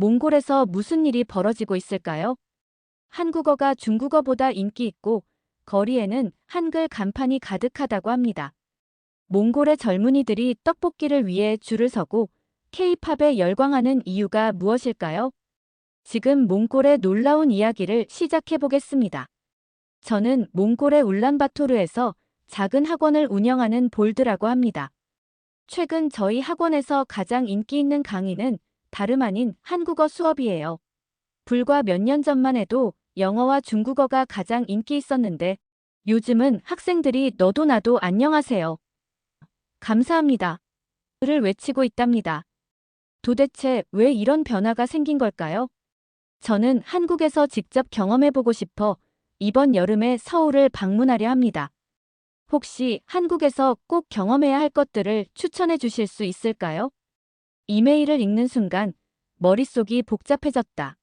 몽골에서 무슨 일이 벌어지고 있을까요? 한국어가 중국어보다 인기 있고 거리에는 한글 간판이 가득하다고 합니다. 몽골의 젊은이들이 떡볶이를 위해 줄을 서고 케이팝에 열광하는 이유가 무엇일까요? 지금 몽골의 놀라운 이야기를 시작해 보겠습니다. 저는 몽골의 울란바토르에서 작은 학원을 운영하는 볼드라고 합니다. 최근 저희 학원에서 가장 인기 있는 강의는 다름 아닌 한국어 수업이에요. 불과 몇 년 전만 해도 영어와 중국어가 가장 인기 있었는데 요즘은 학생들이 너도 나도 안녕하세요. 감사합니다. 를 외치고 있답니다. 도대체 왜 이런 변화가 생긴 걸까요? 저는 한국에서 직접 경험해보고 싶어 이번 여름에 서울을 방문하려 합니다. 혹시 한국에서 꼭 경험해야 할 것들을 추천해 주실 수 있을까요? 이메일을 읽는 순간 머릿속이 복잡해졌다.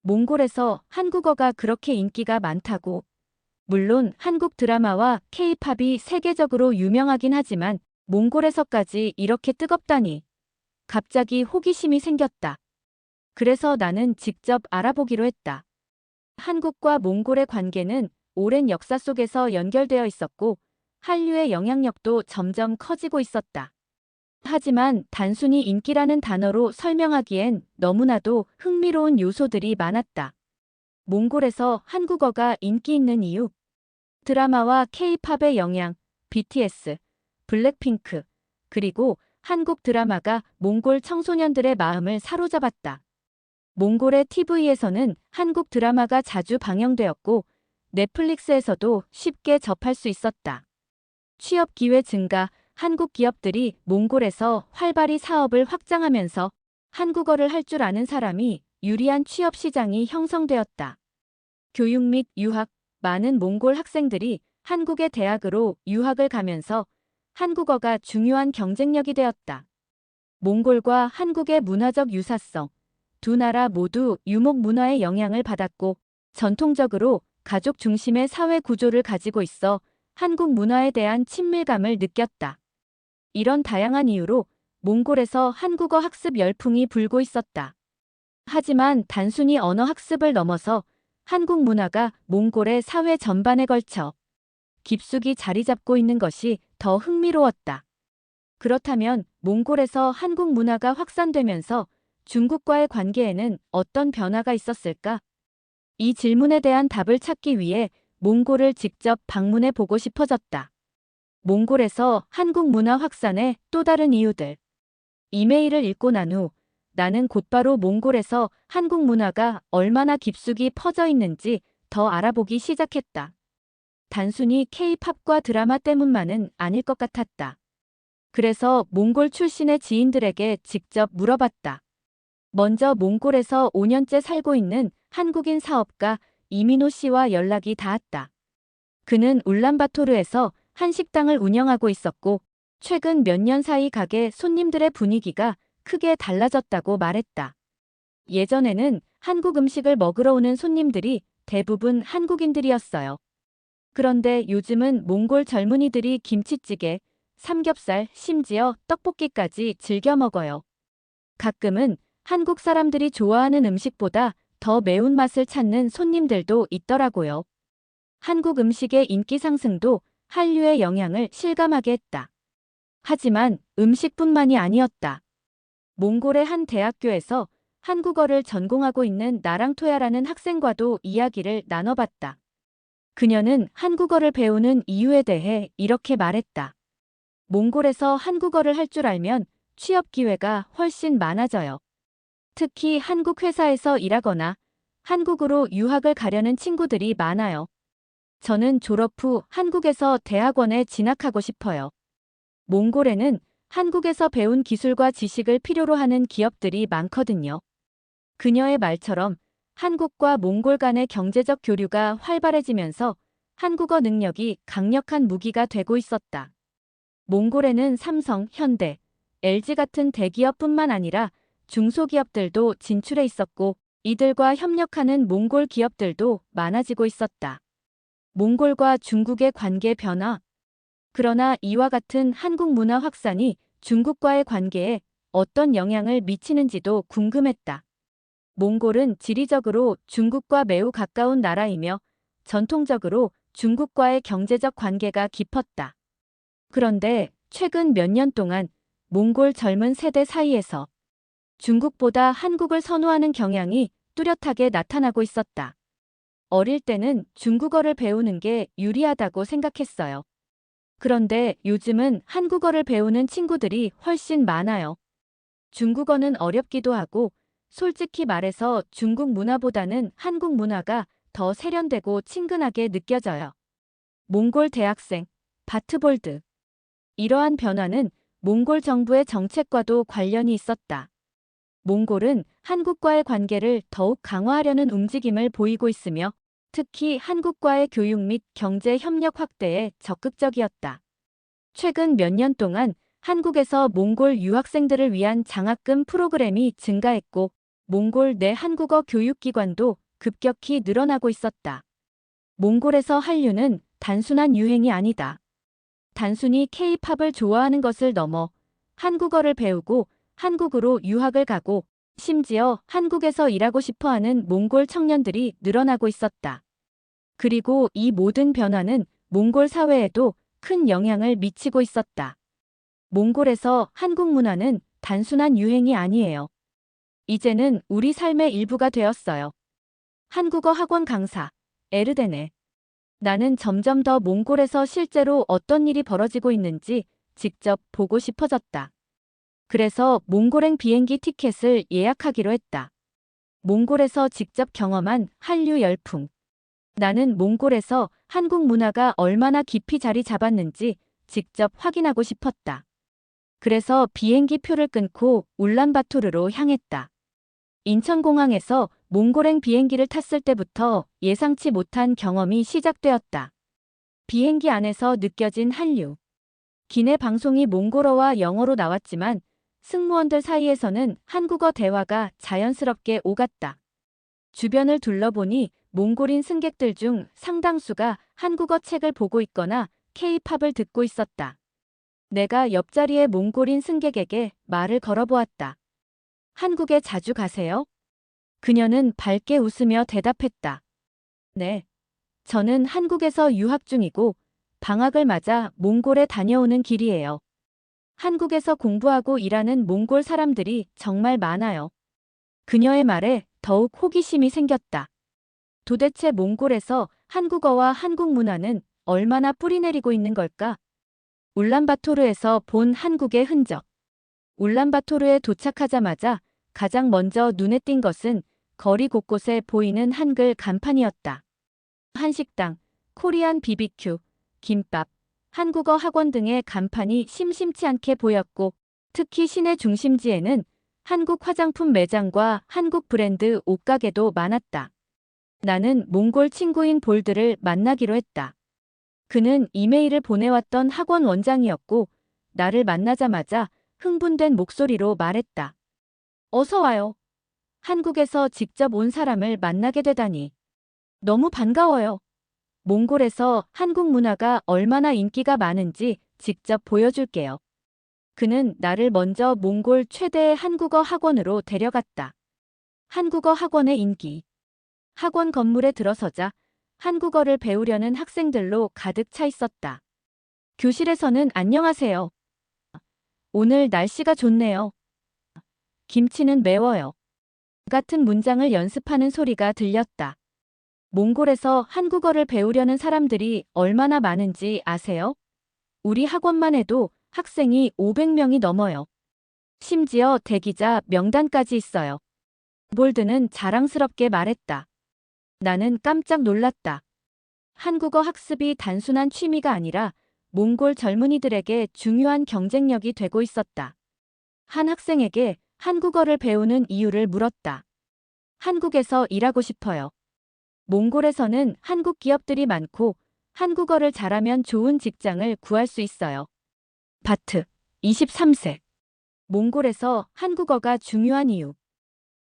몽골에서 한국어가 그렇게 인기가 많다고. 물론 한국 드라마와 케이팝이 세계적으로 유명하긴 하지만 몽골에서까지 이렇게 뜨겁다니. 갑자기 호기심이 생겼다. 그래서 나는 직접 알아보기로 했다. 한국과 몽골의 관계는 오랜 역사 속에서 연결되어 있었고 한류의 영향력도 점점 커지고 있었다. 하지만 단순히 인기라는 단어로 설명하기엔 너무나도 흥미로운 요소들이 많았다. 몽골에서 한국어가 인기 있는 이유. 드라마와 케이팝의 영향, BTS, 블랙핑크, 그리고 한국 드라마가 몽골 청소년들의 마음을 사로잡았다. 몽골의 TV에서는 한국 드라마가 자주 방영되었고 넷플릭스에서도 쉽게 접할 수 있었다. 취업 기회 증가, 한국 기업들이 몽골에서 활발히 사업을 확장하면서 한국어를 할 줄 아는 사람이 유리한 취업 시장이 형성되었다. 교육 및 유학, 많은 몽골 학생들이 한국의 대학으로 유학을 가면서 한국어가 중요한 경쟁력이 되었다. 몽골과 한국의 문화적 유사성, 두 나라 모두 유목 문화의 영향을 받았고 전통적으로 가족 중심의 사회 구조를 가지고 있어 한국 문화에 대한 친밀감을 느꼈다. 이런 다양한 이유로 몽골에서 한국어 학습 열풍이 불고 있었다. 하지만 단순히 언어 학습을 넘어서 한국 문화가 몽골의 사회 전반에 걸쳐 깊숙이 자리 잡고 있는 것이 더 흥미로웠다. 그렇다면 몽골에서 한국 문화가 확산되면서 중국과의 관계에는 어떤 변화가 있었을까? 이 질문에 대한 답을 찾기 위해 몽골을 직접 방문해 보고 싶어졌다. 몽골에서 한국 문화 확산의 또 다른 이유들. 이메일을 읽고 난 후 나는 곧바로 몽골에서 한국 문화가 얼마나 깊숙이 퍼져 있는지 더 알아보기 시작했다. 단순히 케이팝과 드라마 때문만은 아닐 것 같았다. 그래서 몽골 출신의 지인들에게 직접 물어봤다. 먼저 몽골에서 5년째 살고 있는 한국인 사업가 이민호 씨와 연락이 닿았다. 그는 울란바토르에서 한 식당을 운영하고 있었고 최근 몇 년 사이 가게 손님들의 분위기가 크게 달라졌다고 말했다. 예전에는 한국 음식을 먹으러 오는 손님들이 대부분 한국인들이었어요. 그런데 요즘은 몽골 젊은이들이 김치찌개, 삼겹살, 심지어 떡볶이까지 즐겨 먹어요. 가끔은 한국 사람들이 좋아하는 음식보다 더 매운맛을 찾는 손님들도 있더라고요. 한국 음식의 인기 상승도 한류의 영향을 실감하게 했다. 하지만 음식뿐만이 아니었다. 몽골의 한 대학교에서 한국어를 전공하고 있는 나랑토야라는 학생과도 이야기를 나눠봤다. 그녀는 한국어를 배우는 이유에 대해 이렇게 말했다. 몽골에서 한국어를 할 줄 알면 취업 기회가 훨씬 많아져요. 특히 한국 회사에서 일하거나 한국으로 유학을 가려는 친구들이 많아요. 저는 졸업 후 한국에서 대학원에 진학하고 싶어요. 몽골에는 한국에서 배운 기술과 지식을 필요로 하는 기업들이 많거든요. 그녀의 말처럼 한국과 몽골 간의 경제적 교류가 활발해지면서 한국어 능력이 강력한 무기가 되고 있었다. 몽골에는 삼성, 현대, LG 같은 대기업뿐만 아니라 중소기업들도 진출해 있었고 이들과 협력하는 몽골 기업들도 많아지고 있었다. 몽골과 중국의 관계 변화. 그러나 이와 같은 한국 문화 확산이 중국과의 관계에 어떤 영향을 미치는지도 궁금했다. 몽골은 지리적으로 중국과 매우 가까운 나라이며 전통적으로 중국과의 경제적 관계가 깊었다. 그런데 최근 몇 년 동안 몽골 젊은 세대 사이에서 중국보다 한국을 선호하는 경향이 뚜렷하게 나타나고 있었다. 어릴 때는 중국어를 배우는 게 유리하다고 생각했어요. 그런데 요즘은 한국어를 배우는 친구들이 훨씬 많아요. 중국어는 어렵기도 하고 솔직히 말해서 중국 문화보다는 한국 문화가 더 세련되고 친근하게 느껴져요. 몽골 대학생 바트볼드 이러한 변화는 몽골 정부의 정책과도 관련이 있었다. 몽골은 한국과의 관계를 더욱 강화하려는 움직임을 보이고 있으며 특히 한국과의 교육 및 경제 협력 확대에 적극적이었다. 최근 몇 년 동안 한국에서 몽골 유학생들을 위한 장학금 프로그램이 증가했고 몽골 내 한국어 교육기관도 급격히 늘어나고 있었다. 몽골에서 한류는 단순한 유행이 아니다. 단순히 K-팝을 좋아하는 것을 넘어 한국어를 배우고 한국으로 유학을 가고 심지어 한국에서 일하고 싶어 하는 몽골 청년들이 늘어나고 있었다. 그리고 이 모든 변화는 몽골 사회에도 큰 영향을 미치고 있었다. 몽골에서 한국 문화는 단순한 유행이 아니에요. 이제는 우리 삶의 일부가 되었어요. 한국어 학원 강사, 에르데네. 나는 점점 더 몽골에서 실제로 어떤 일이 벌어지고 있는지 직접 보고 싶어졌다. 그래서 몽골행 비행기 티켓을 예약하기로 했다. 몽골에서 직접 경험한 한류 열풍. 나는 몽골에서 한국 문화가 얼마나 깊이 자리 잡았는지 직접 확인하고 싶었다. 그래서 비행기 표를 끊고 울란바토르로 향했다. 인천공항에서 몽골행 비행기를 탔을 때부터 예상치 못한 경험이 시작되었다. 비행기 안에서 느껴진 한류. 기내 방송이 몽골어와 영어로 나왔지만 승무원들 사이에서는 한국어 대화가 자연스럽게 오갔다. 주변을 둘러보니 몽골인 승객들 중 상당수가 한국어 책을 보고 있거나 K-팝을 듣고 있었다. 내가 옆자리의 몽골인 승객에게 말을 걸어보았다. 한국에 자주 가세요? 그녀는 밝게 웃으며 대답했다. 네. 저는 한국에서 유학 중이고 방학을 맞아 몽골에 다녀오는 길이에요. 한국에서 공부하고 일하는 몽골 사람들이 정말 많아요. 그녀의 말에 더욱 호기심이 생겼다. 도대체 몽골에서 한국어와 한국 문화는 얼마나 뿌리내리고 있는 걸까? 울란바토르에서 본 한국의 흔적. 울란바토르에 도착하자마자 가장 먼저 눈에 띈 것은 거리 곳곳에 보이는 한글 간판이었다. 한식당, 코리안 비비큐, 김밥, 한국어 학원 등의 간판이 심심치 않게 보였고 특히 시내 중심지에는 한국 화장품 매장과 한국 브랜드 옷가게도 많았다. 나는 몽골 친구인 볼드를 만나기로 했다. 그는 이메일을 보내왔던 학원 원장이었고 나를 만나자마자 흥분된 목소리로 말했다. 어서 와요. 한국에서 직접 온 사람을 만나게 되다니. 너무 반가워요. 몽골에서 한국 문화가 얼마나 인기가 많은지 직접 보여줄게요. 그는 나를 먼저 몽골 최대의 한국어 학원으로 데려갔다. 한국어 학원의 인기. 학원 건물에 들어서자 한국어를 배우려는 학생들로 가득 차 있었다. 교실에서는 안녕하세요. 오늘 날씨가 좋네요. 김치는 매워요. 같은 문장을 연습하는 소리가 들렸다. 몽골에서 한국어를 배우려는 사람들이 얼마나 많은지 아세요? 우리 학원만 해도 학생이 500명이 넘어요. 심지어 대기자 명단까지 있어요. 볼드는 자랑스럽게 말했다. 나는 깜짝 놀랐다. 한국어 학습이 단순한 취미가 아니라 몽골 젊은이들에게 중요한 경쟁력이 되고 있었다. 한 학생에게 한국어를 배우는 이유를 물었다. 한국에서 일하고 싶어요. 몽골에서는 한국 기업들이 많고 한국어를 잘하면 좋은 직장을 구할 수 있어요. 바트, 23세. 몽골에서 한국어가 중요한 이유.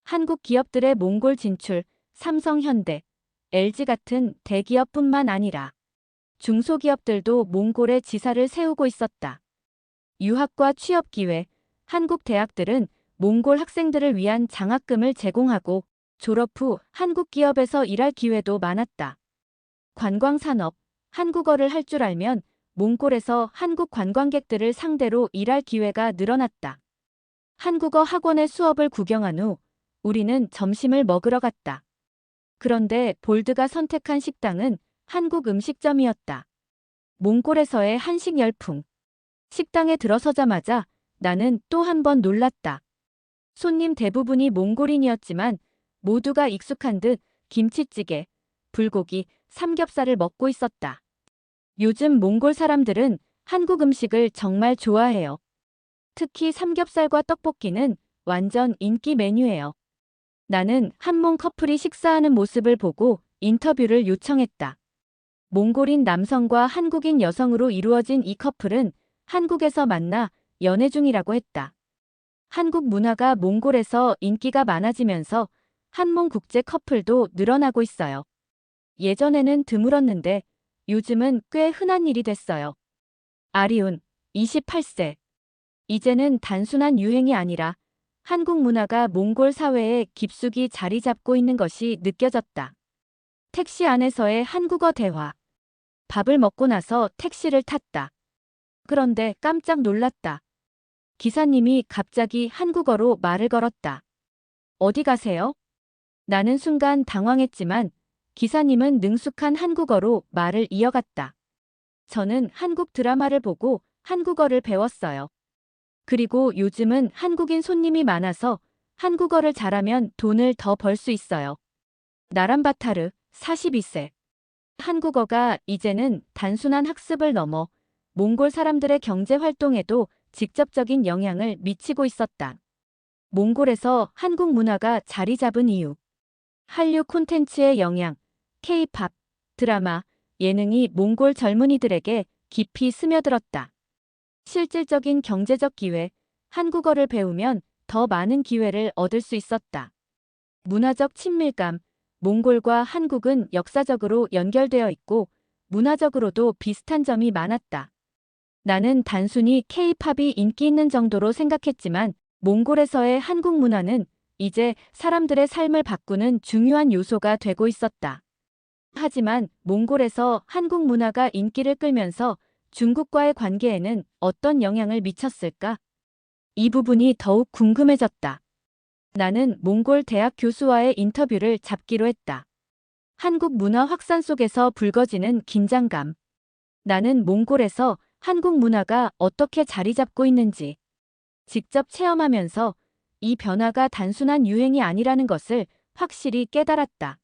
한국 기업들의 몽골 진출, 삼성 현대, LG 같은 대기업뿐만 아니라 중소기업들도 몽골에 지사를 세우고 있었다. 유학과 취업 기회, 한국 대학들은 몽골 학생들을 위한 장학금을 제공하고 졸업 후 한국 기업에서 일할 기회도 많았다. 관광산업, 한국어를 할 줄 알면 몽골에서 한국 관광객들을 상대로 일할 기회가 늘어났다. 한국어 학원의 수업을 구경한 후 우리는 점심을 먹으러 갔다. 그런데 볼드가 선택한 식당은 한국 음식점이었다. 몽골에서의 한식 열풍. 식당에 들어서자마자 나는 또 한 번 놀랐다. 손님 대부분이 몽골인이었지만 모두가 익숙한 듯 김치찌개, 불고기, 삼겹살을 먹고 있었다. 요즘 몽골 사람들은 한국 음식을 정말 좋아해요. 특히 삼겹살과 떡볶이는 완전 인기 메뉴예요. 나는 한몽 커플이 식사하는 모습을 보고 인터뷰를 요청했다. 몽골인 남성과 한국인 여성으로 이루어진 이 커플은 한국에서 만나 연애 중이라고 했다. 한국 문화가 몽골에서 인기가 많아지면서 한몽 국제 커플도 늘어나고 있어요. 예전에는 드물었는데 요즘은 꽤 흔한 일이 됐어요. 아리운, 28세. 이제는 단순한 유행이 아니라 한국 문화가 몽골 사회에 깊숙이 자리 잡고 있는 것이 느껴졌다. 택시 안에서의 한국어 대화. 밥을 먹고 나서 택시를 탔다. 그런데 깜짝 놀랐다. 기사님이 갑자기 한국어로 말을 걸었다. 어디 가세요? 나는 순간 당황했지만 기사님은 능숙한 한국어로 말을 이어갔다. 저는 한국 드라마를 보고 한국어를 배웠어요. 그리고 요즘은 한국인 손님이 많아서 한국어를 잘하면 돈을 더 벌 수 있어요. 나란바타르, 42세. 한국어가 이제는 단순한 학습을 넘어 몽골 사람들의 경제 활동에도 직접적인 영향을 미치고 있었다. 몽골에서 한국 문화가 자리 잡은 이유. 한류 콘텐츠의 영향, K-팝, 드라마, 예능이 몽골 젊은이들에게 깊이 스며들었다. 실질적인 경제적 기회, 한국어를 배우면 더 많은 기회를 얻을 수 있었다. 문화적 친밀감, 몽골과 한국은 역사적으로 연결되어 있고 문화적으로도 비슷한 점이 많았다. 나는 단순히 K-팝이 인기 있는 정도로 생각했지만 몽골에서의 한국 문화는 이제 사람들의 삶을 바꾸는 중요한 요소가 되고 있었다. 하지만 몽골에서 한국 문화가 인기를 끌면서 중국과의 관계에는 어떤 영향을 미쳤을까? 이 부분이 더욱 궁금해졌다. 나는 몽골 대학 교수와의 인터뷰를 잡기로 했다. 한국 문화 확산 속에서 불거지는 긴장감. 나는 몽골에서 한국 문화가 어떻게 자리 잡고 있는지 직접 체험하면서 이 변화가 단순한 유행이 아니라는 것을 확실히 깨달았다.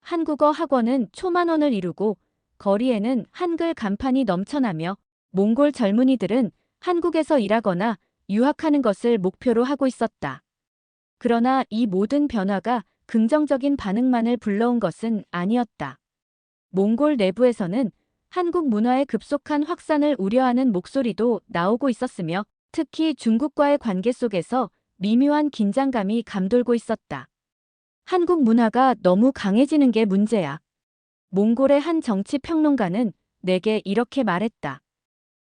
한국어 학원은 초만원을 이루고 거리에는 한글 간판이 넘쳐나며 몽골 젊은이들은 한국에서 일하거나 유학하는 것을 목표로 하고 있었다. 그러나 이 모든 변화가 긍정적인 반응만을 불러온 것은 아니었다. 몽골 내부에서는 한국 문화의 급속한 확산을 우려하는 목소리도 나오고 있었으며 특히 중국과의 관계 속에서 미묘한 긴장감이 감돌고 있었다. 한국 문화가 너무 강해지는 게 문제야. 몽골의 한 정치 평론가는 내게 이렇게 말했다.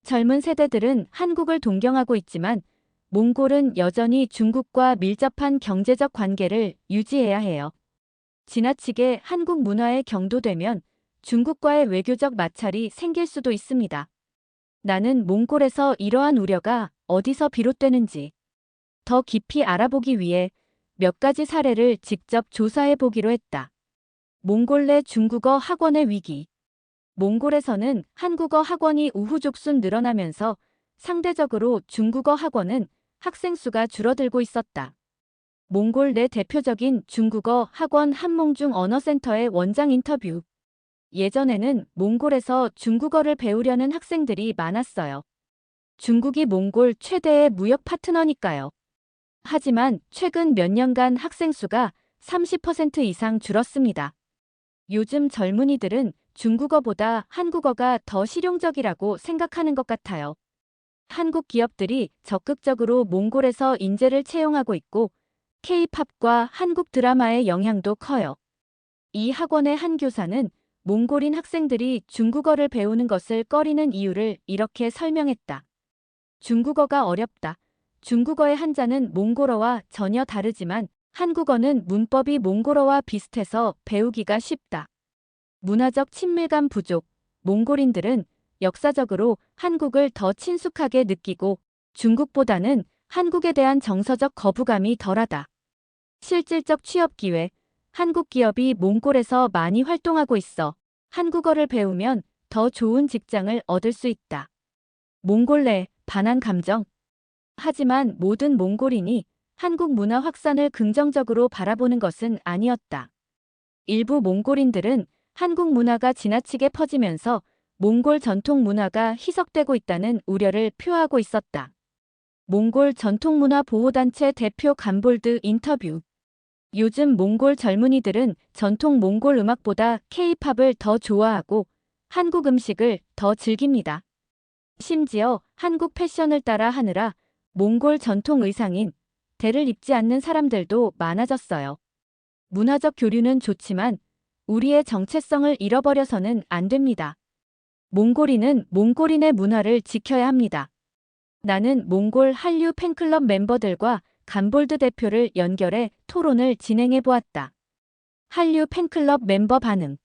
젊은 세대들은 한국을 동경하고 있지만 몽골은 여전히 중국과 밀접한 경제적 관계를 유지해야 해요. 지나치게 한국 문화에 경도되면 중국과의 외교적 마찰이 생길 수도 있습니다. 나는 몽골에서 이러한 우려가 어디서 비롯되는지 더 깊이 알아보기 위해 몇 가지 사례를 직접 조사해 보기로 했다. 몽골 내 중국어 학원의 위기. 몽골에서는 한국어 학원이 우후죽순 늘어나면서 상대적으로 중국어 학원은 학생 수가 줄어들고 있었다. 몽골 내 대표적인 중국어 학원 한몽중 언어센터의 원장 인터뷰. 예전에는 몽골에서 중국어를 배우려는 학생들이 많았어요. 중국이 몽골 최대의 무역 파트너니까요. 하지만 최근 몇 년간 학생 수가 30% 이상 줄었습니다. 요즘 젊은이들은 중국어보다 한국어가 더 실용적이라고 생각하는 것 같아요. 한국 기업들이 적극적으로 몽골에서 인재를 채용하고 있고 K-팝과 한국 드라마의 영향도 커요. 이 학원의 한 교사는 몽골인 학생들이 중국어를 배우는 것을 꺼리는 이유를 이렇게 설명했다. 중국어가 어렵다. 중국어의 한자는 몽골어와 전혀 다르지만 한국어는 문법이 몽골어와 비슷해서 배우기가 쉽다. 문화적 친밀감 부족. 몽골인들은 역사적으로 한국을 더 친숙하게 느끼고 중국보다는 한국에 대한 정서적 거부감이 덜하다. 실질적 취업 기회. 한국 기업이 몽골에서 많이 활동하고 있어 한국어를 배우면 더 좋은 직장을 얻을 수 있다. 몽골 내 반한 감정. 하지만 모든 몽골인이 한국 문화 확산을 긍정적으로 바라보는 것은 아니었다. 일부 몽골인들은 한국 문화가 지나치게 퍼지면서 몽골 전통 문화가 희석되고 있다는 우려를 표하고 있었다. 몽골 전통문화 보호단체 대표 간볼드 인터뷰. 요즘 몽골 젊은이들은 전통 몽골 음악보다 케이팝을 더 좋아하고 한국 음식을 더 즐깁니다. 심지어 한국 패션을 따라 하느라 몽골 전통 의상인 대를 입지 않는 사람들도 많아졌어요. 문화적 교류는 좋지만 우리의 정체성을 잃어버려서는 안 됩니다. 몽골인은 몽골인의 문화를 지켜야 합니다. 나는 몽골 한류 팬클럽 멤버들과 간볼드 대표를 연결해 토론을 진행해 보았다. 한류 팬클럽 멤버 반응.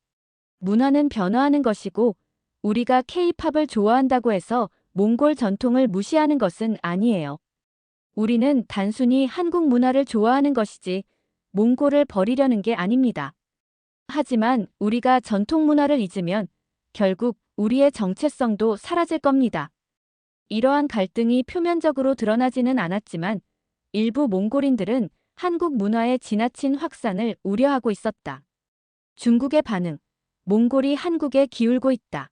문화는 변화하는 것이고 우리가 케이팝을 좋아한다고 해서 몽골 전통을 무시하는 것은 아니에요. 우리는 단순히 한국 문화를 좋아하는 것이지 몽골을 버리려는 게 아닙니다. 하지만 우리가 전통 문화를 잊으면 결국 우리의 정체성도 사라질 겁니다. 이러한 갈등이 표면적으로 드러나지는 않았지만 일부 몽골인들은 한국 문화의 지나친 확산을 우려하고 있었다. 중국의 반응. 몽골이 한국에 기울고 있다.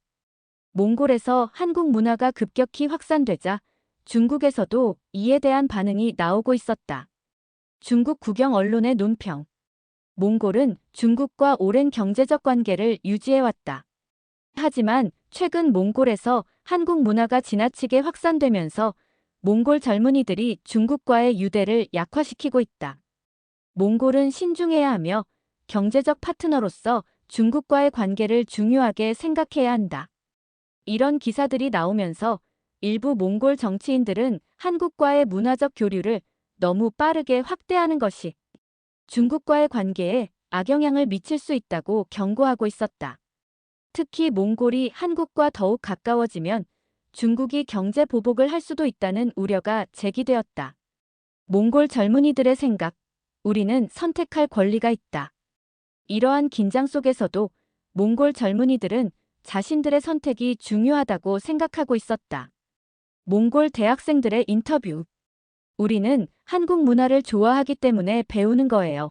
몽골에서 한국 문화가 급격히 확산되자 중국에서도 이에 대한 반응이 나오고 있었다. 중국 국영 언론의 논평. 몽골은 중국과 오랜 경제적 관계를 유지해왔다. 하지만 최근 몽골에서 한국 문화가 지나치게 확산되면서 몽골 젊은이들이 중국과의 유대를 약화시키고 있다. 몽골은 신중해야 하며 경제적 파트너로서 중국과의 관계를 중요하게 생각해야 한다. 이런 기사들이 나오면서 일부 몽골 정치인들은 한국과의 문화적 교류를 너무 빠르게 확대하는 것이 중국과의 관계에 악영향을 미칠 수 있다고 경고하고 있었다. 특히 몽골이 한국과 더욱 가까워지면 중국이 경제 보복을 할 수도 있다는 우려가 제기되었다. 몽골 젊은이들의 생각, 우리는 선택할 권리가 있다. 이러한 긴장 속에서도 몽골 젊은이들은 자신들의 선택이 중요하다고 생각하고 있었다. 몽골 대학생들의 인터뷰. 우리는 한국 문화를 좋아하기 때문에 배우는 거예요.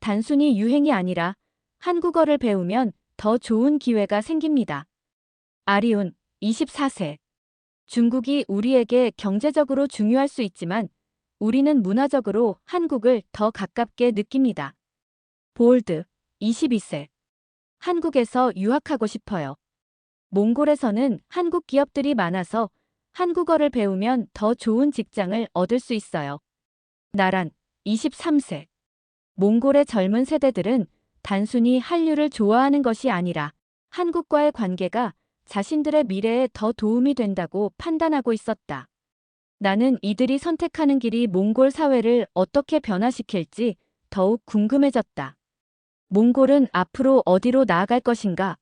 단순히 유행이 아니라 한국어를 배우면 더 좋은 기회가 생깁니다. 아리운, 24세. 중국이 우리에게 경제적으로 중요할 수 있지만 우리는 문화적으로 한국을 더 가깝게 느낍니다. 볼드, 22세. 한국에서 유학하고 싶어요. 몽골에서는 한국 기업들이 많아서 한국어를 배우면 더 좋은 직장을 얻을 수 있어요. 나란, 23세. 몽골의 젊은 세대들은 단순히 한류를 좋아하는 것이 아니라 한국과의 관계가 자신들의 미래에 더 도움이 된다고 판단하고 있었다. 나는 이들이 선택하는 길이 몽골 사회를 어떻게 변화시킬지 더욱 궁금해졌다. 몽골은 앞으로 어디로 나아갈 것인가?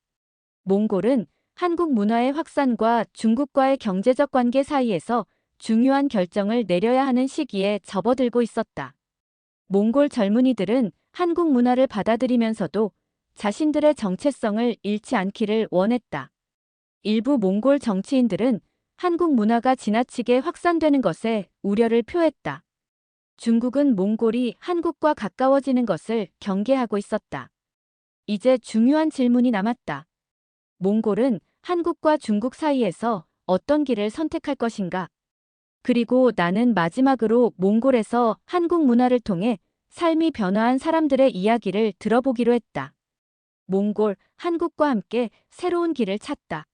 몽골은 한국 문화의 확산과 중국과의 경제적 관계 사이에서 중요한 결정을 내려야 하는 시기에 접어들고 있었다. 몽골 젊은이들은 한국 문화를 받아들이면서도 자신들의 정체성을 잃지 않기를 원했다. 일부 몽골 정치인들은 한국 문화가 지나치게 확산되는 것에 우려를 표했다. 중국은 몽골이 한국과 가까워지는 것을 경계하고 있었다. 이제 중요한 질문이 남았다. 몽골은 한국과 중국 사이에서 어떤 길을 선택할 것인가? 그리고 나는 마지막으로 몽골에서 한국 문화를 통해 삶이 변화한 사람들의 이야기를 들어보기로 했다. 몽골, 한국과 함께 새로운 길을 찾다.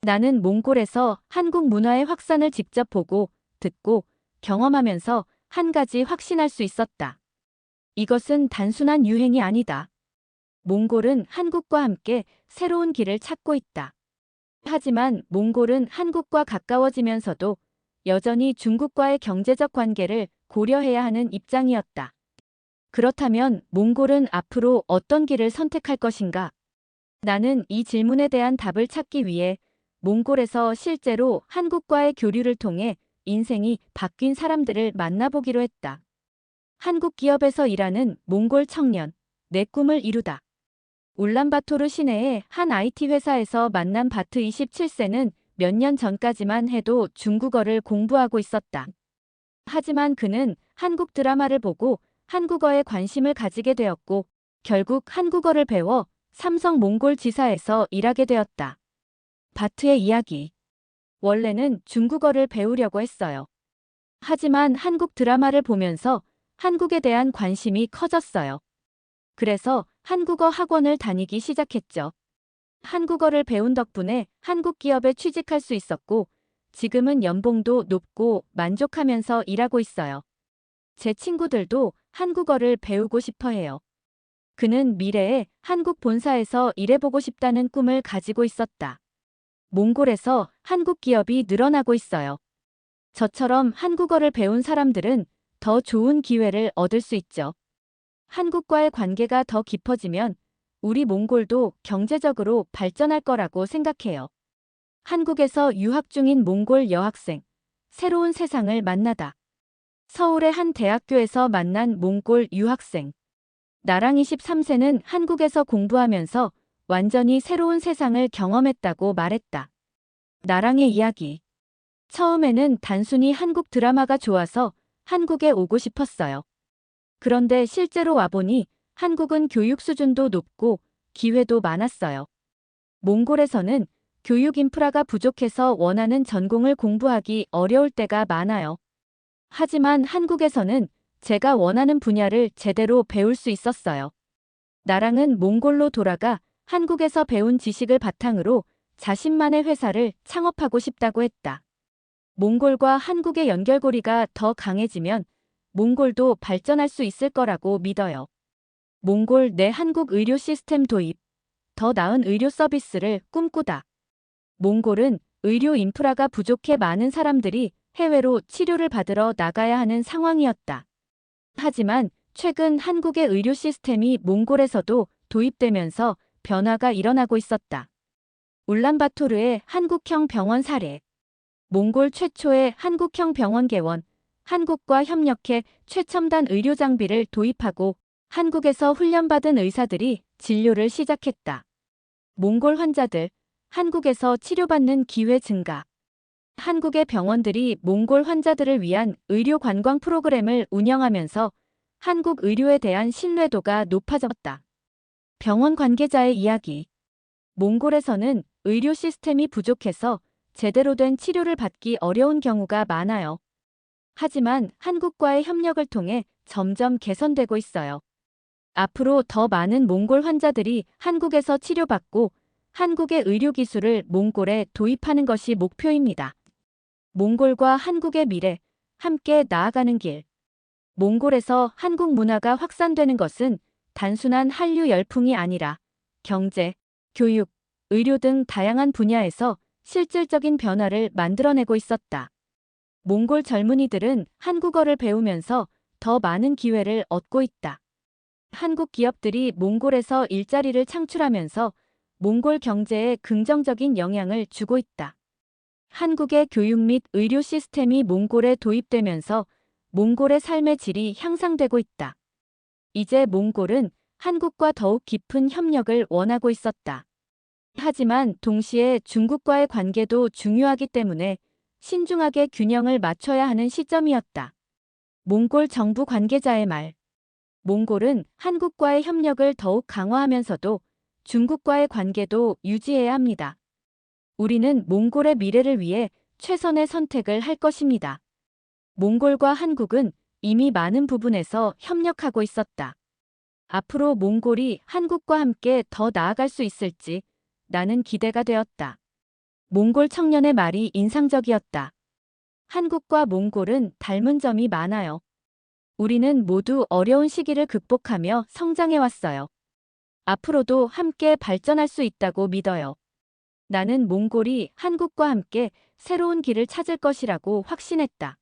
나는 몽골에서 한국 문화의 확산을 직접 보고, 듣고, 경험하면서 한 가지 확신할 수 있었다. 이것은 단순한 유행이 아니다. 몽골은 한국과 함께 새로운 길을 찾고 있다. 하지만 몽골은 한국과 가까워지면서도 여전히 중국과의 경제적 관계를 고려해야 하는 입장이었다. 그렇다면 몽골은 앞으로 어떤 길을 선택할 것인가? 나는 이 질문에 대한 답을 찾기 위해 몽골에서 실제로 한국과의 교류를 통해 인생이 바뀐 사람들을 만나보기로 했다. 한국 기업에서 일하는 몽골 청년, 내 꿈을 이루다. 울란바토르 시내의 한 IT 회사에서 만난 바트 27세는 몇 년 전까지만 해도 중국어를 공부하고 있었다. 하지만 그는 한국 드라마를 보고 한국어에 관심을 가지게 되었고 결국 한국어를 배워 삼성 몽골 지사에서 일하게 되었다. 바트의 이야기. 원래는 중국어를 배우려고 했어요. 하지만 한국 드라마를 보면서 한국에 대한 관심이 커졌어요. 그래서 한국어 학원을 다니기 시작했죠. 한국어를 배운 덕분에 한국 기업에 취직할 수 있었고 지금은 연봉도 높고 만족하면서 일하고 있어요. 제 친구들도 한국어를 배우고 싶어 해요. 그는 미래에 한국 본사에서 일해보고 싶다는 꿈을 가지고 있었다. 몽골에서 한국 기업이 늘어나고 있어요. 저처럼 한국어를 배운 사람들은 더 좋은 기회를 얻을 수 있죠. 한국과의 관계가 더 깊어지면 우리 몽골도 경제적으로 발전할 거라고 생각해요. 한국에서 유학 중인 몽골 여학생, 새로운 세상을 만나다. 서울의 한 대학교에서 만난 몽골 유학생. 나랑 23세는 한국에서 공부하면서 완전히 새로운 세상을 경험했다고 말했다. 나랑의 이야기. 처음에는 단순히 한국 드라마가 좋아서 한국에 오고 싶었어요. 그런데 실제로 와보니 한국은 교육 수준도 높고 기회도 많았어요. 몽골에서는 교육 인프라가 부족해서 원하는 전공을 공부하기 어려울 때가 많아요. 하지만 한국에서는 제가 원하는 분야를 제대로 배울 수 있었어요. 나랑은 몽골로 돌아가 한국에서 배운 지식을 바탕으로 자신만의 회사를 창업하고 싶다고 했다. 몽골과 한국의 연결고리가 더 강해지면 몽골도 발전할 수 있을 거라고 믿어요. 몽골 내 한국 의료 시스템 도입, 더 나은 의료 서비스를 꿈꾸다. 몽골은 의료 인프라가 부족해 많은 사람들이 해외로 치료를 받으러 나가야 하는 상황이었다. 하지만 최근 한국의 의료 시스템이 몽골에서도 도입되면서 변화가 일어나고 있었다. 울란바토르의 한국형 병원 사례. 몽골 최초의 한국형 병원 개원, 한국과 협력해 최첨단 의료 장비를 도입하고 한국에서 훈련받은 의사들이 진료를 시작했다. 몽골 환자들, 한국에서 치료받는 기회 증가. 한국의 병원들이 몽골 환자들을 위한 의료 관광 프로그램을 운영하면서 한국 의료에 대한 신뢰도가 높아졌다. 병원 관계자의 이야기. 몽골에서는 의료 시스템이 부족해서 제대로 된 치료를 받기 어려운 경우가 많아요. 하지만 한국과의 협력을 통해 점점 개선되고 있어요. 앞으로 더 많은 몽골 환자들이 한국에서 치료받고 한국의 의료 기술을 몽골에 도입하는 것이 목표입니다. 몽골과 한국의 미래, 함께 나아가는 길. 몽골에서 한국 문화가 확산되는 것은 단순한 한류 열풍이 아니라 경제, 교육, 의료 등 다양한 분야에서 실질적인 변화를 만들어내고 있었다. 몽골 젊은이들은 한국어를 배우면서 더 많은 기회를 얻고 있다. 한국 기업들이 몽골에서 일자리를 창출하면서 몽골 경제에 긍정적인 영향을 주고 있다. 한국의 교육 및 의료 시스템이 몽골에 도입되면서 몽골의 삶의 질이 향상되고 있다. 이제 몽골은 한국과 더욱 깊은 협력을 원하고 있었다. 하지만 동시에 중국과의 관계도 중요하기 때문에 신중하게 균형을 맞춰야 하는 시점이었다. 몽골 정부 관계자의 말. 몽골은 한국과의 협력을 더욱 강화하면서도 중국과의 관계도 유지해야 합니다. 우리는 몽골의 미래를 위해 최선의 선택을 할 것입니다. 몽골과 한국은 이미 많은 부분에서 협력하고 있었다. 앞으로 몽골이 한국과 함께 더 나아갈 수 있을지 나는 기대가 되었다. 몽골 청년의 말이 인상적이었다. 한국과 몽골은 닮은 점이 많아요. 우리는 모두 어려운 시기를 극복하며 성장해왔어요. 앞으로도 함께 발전할 수 있다고 믿어요. 나는 몽골이 한국과 함께 새로운 길을 찾을 것이라고 확신했다.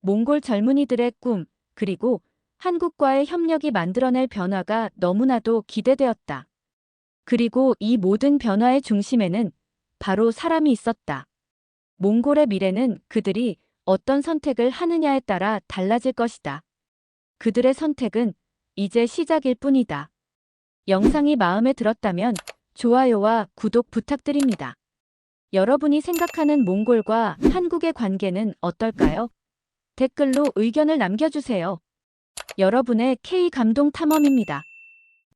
몽골 젊은이들의 꿈, 그리고 한국과의 협력이 만들어낼 변화가 너무나도 기대되었다. 그리고 이 모든 변화의 중심에는 바로 사람이 있었다. 몽골의 미래는 그들이 어떤 선택을 하느냐에 따라 달라질 것이다. 그들의 선택은 이제 시작일 뿐이다. 영상이 마음에 들었다면 좋아요와 구독 부탁드립니다. 여러분이 생각하는 몽골과 한국의 관계는 어떨까요? 댓글로 의견을 남겨주세요. 여러분의 K 감동 탐험입니다.